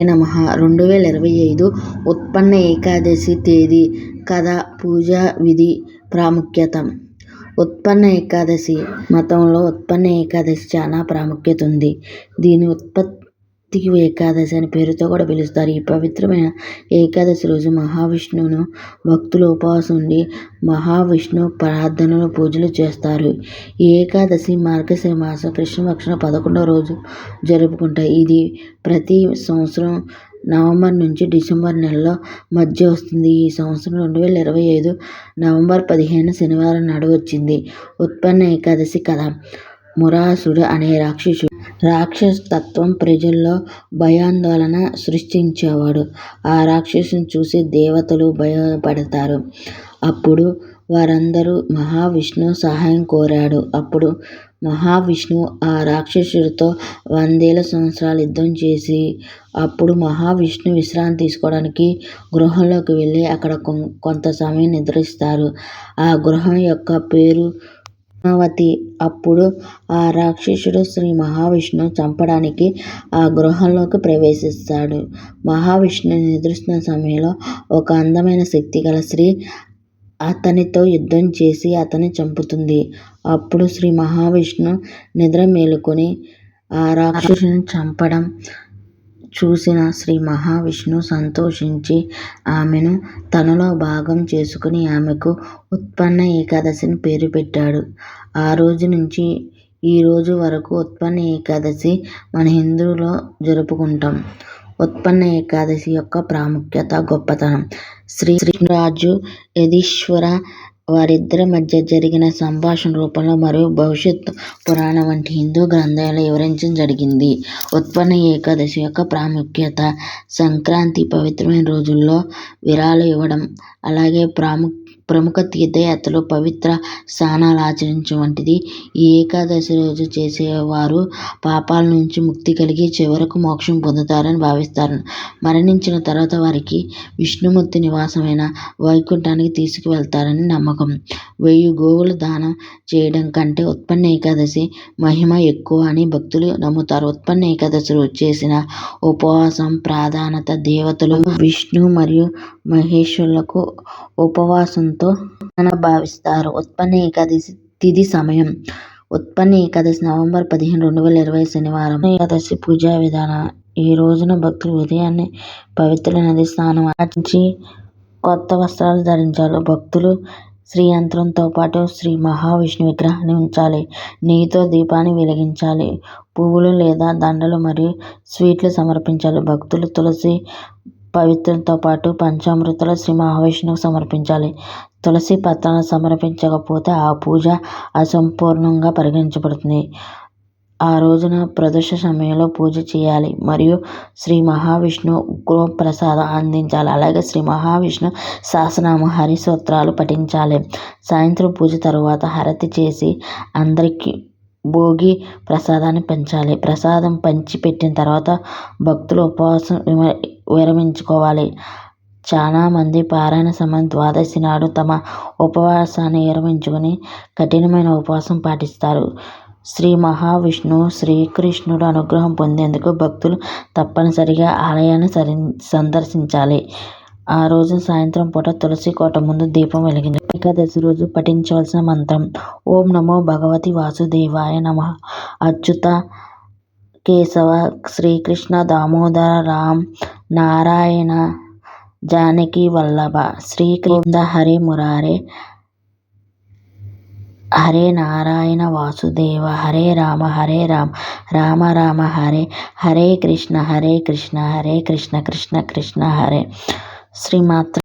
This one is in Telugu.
నమ. రెండు వేల ఇరవై ఐదు ఉత్పన్న ఏకాదశి తేదీ కథ పూజ విధి ప్రాముఖ్యత. ఉత్పన్న ఏకాదశి మతంలో ఉత్పన్న ఏకాదశి చాలా ప్రాముఖ్యత ఉంది. దీని ఉత్పత్తి ఏకాదశి అనే పేరుతో కూడా పిలుస్తారు. ఈ పవిత్రమైన ఏకాదశి రోజు మహావిష్ణువును భక్తులు ఉపవాసం ఉండి మహావిష్ణు ప్రార్థనలు పూజలు చేస్తారు. ఈ ఏకాదశి మార్గశిర మాసం కృష్ణపక్షం పదకొండవ రోజు జరుపుకుంటారు ఇది ప్రతి సంవత్సరం నవంబర్ నుంచి డిసెంబర్ నెలలో మధ్య వస్తుంది. ఈ సంవత్సరం రెండు వేల ఇరవై ఐదు నవంబర్ పదిహేను శనివారం నాడు వచ్చింది. ఉత్పన్న ఏకాదశి కథ మురాసుడు అనే రాక్షసుడు రాక్షసత్వం ప్రజల్లో భయాందోళన సృష్టించేవాడు. ఆ రాక్షసుని చూసి దేవతలు భయపడతారు. అప్పుడు వారందరూ మహావిష్ణువు సహాయం కోరాడు. అప్పుడు మహావిష్ణువు ఆ రాక్షసుడితో వందేల సంవత్సరాలు యుద్ధం చేసి అప్పుడు మహావిష్ణువు విశ్రాంతి తీసుకోవడానికి గృహంలోకి వెళ్ళి అక్కడ కొంత సమయం నిద్రిస్తారు. ఆ గృహం యొక్క పేరు పద్మావతి అప్పుడు ఆ రాక్షసుడు శ్రీ మహావిష్ణువు చంపడానికి ఆ గృహంలోకి ప్రవేశిస్తాడు. మహావిష్ణువు నిద్రిస్తున్న సమయంలో ఒక అందమైన శక్తి గల స్త్రీ అతనితో యుద్ధం చేసి అతన్ని చంపుతుంది. అప్పుడు శ్రీ మహావిష్ణువు నిద్ర మేలుకొని ఆ రాక్షసుని చంపడం చూసిన శ్రీ మహావిష్ణు సంతోషించి ఆమెను తనలో భాగం చేసుకుని ఆమెకు ఉత్పన్న ఏకాదశిని పేరు పెట్టాడు. ఆ రోజు నుంచి ఈ రోజు వరకు ఉత్పన్న ఏకాదశి మన హిందువులో జరుపుకుంటాం. ఉత్పన్న ఏకాదశి యొక్క ప్రాముఖ్యత గొప్పతనం. శ్రీ రాజు యధీశ్వర వారిద్దరి మధ్య జరిగిన సంభాషణ రూపంలో మరియు భవిష్యత్ పురాణం వంటి హిందూ గ్రంథాలు వివరించడం జరిగింది. ఉత్పన్న ఏకాదశి యొక్క ప్రాముఖ్యత సంక్రాంతి పవిత్రమైన రోజుల్లో విరాళం ఇవ్వడం అలాగే ప్రాము ప్రముఖ తీర్థయాత్రలు పవిత్ర స్నానాలు ఆచరించడం వంటిది. ఈ ఏకాదశి రోజు చేసేవారు పాపాల నుంచి ముక్తి కలిగి చివరకు మోక్షం పొందుతారని భావిస్తారు. మరణించిన తర్వాత వారికి విష్ణుమూర్తి నివాసమైన వైకుంఠానికి తీసుకువెళ్తారని నమ్మకం. వెయ్యి గోవులు దానం చేయడం కంటే ఉత్పన్న ఏకాదశి మహిమ ఎక్కువ అని భక్తులు నమ్ముతారు. ఉత్పన్న ఏకాదశి రోజు చేసిన ఉపవాసం ప్రాధాన్యత దేవతలు విష్ణు మరియు మహేశ్వరులకు ఉపవాసంతో భావిస్తారు. ఉత్పన్న ఏకాదశి తిథి సమయం. ఉత్పన్న ఏకాదశి నవంబర్ పదిహేను రెండు వేల ఇరవై శనివారం. ఏకాదశి పూజా విధానం. ఈ రోజున భక్తులు ఉదయాన్నే పవిత్ర నది స్నానం ఆచరించి కొత్త వస్త్రాలు ధరించాలి భక్తులు శ్రీ యంత్రంతో పాటు శ్రీ మహావిష్ణు విగ్రహాన్ని ఉంచాలి. నెయ్యితో దీపాన్ని వెలిగించాలి. పువ్వులు లేదా దండలు మరియు స్వీట్లు సమర్పించాలి. భక్తులు తులసి పవిత్రంతో పాటు పంచామృతలు శ్రీ మహావిష్ణువుకు సమర్పించాలి. తులసి పత్రాలను సమర్పించకపోతే ఆ పూజ అసంపూర్ణంగా పరిగణించబడుతుంది. ఆ రోజున ప్రదోష సమయంలో పూజ చేయాలి. మరియు శ్రీ మహావిష్ణు గృహ ప్రసాదం అందించాలి. అలాగే శ్రీ మహావిష్ణు సహస్రనామ హరి సూత్రాలు పఠించాలి. సాయంత్రం పూజ తర్వాత హారతి చేసి అందరికీ భోగి ప్రసాదాన్ని పంచాలి. ప్రసాదం పంచి పెట్టిన తర్వాత భక్తులు ఉపవాసం విరమించుకోవాలి. చాలామంది పారాయణ సమయం ద్వాదశి నాడు తమ ఉపవాసాన్ని విరమించుకొని కఠినమైన ఉపవాసం పాటిస్తారు. శ్రీ మహావిష్ణువు శ్రీకృష్ణుడు అనుగ్రహం పొందేందుకు భక్తులు తప్పనిసరిగా ఆలయాన్ని సరి సందర్శించాలి. ఆ రోజు సాయంత్రం పూట తులసి కోట ముందు దీపం వెలిగించాలి ఏకాదశి రోజు పఠించవలసిన మంత్రం. ఓం నమో భగవతి వాసుదేవాయ నమ. అచ్యుత కేశవ శ్రీకృష్ణ దామోదర రామ్ నారాయణ జానకి వల్లభ. శ్రీకృష్ణ హరి మురారే హరే నారాయణ వాసుదేవ హరే రామ హరే రామ రామ రామ హరే హరే కృష్ణ హరే కృష్ణ హరే కృష్ణ కృష్ణ కృష్ణ హరే శ్రీమాత్ర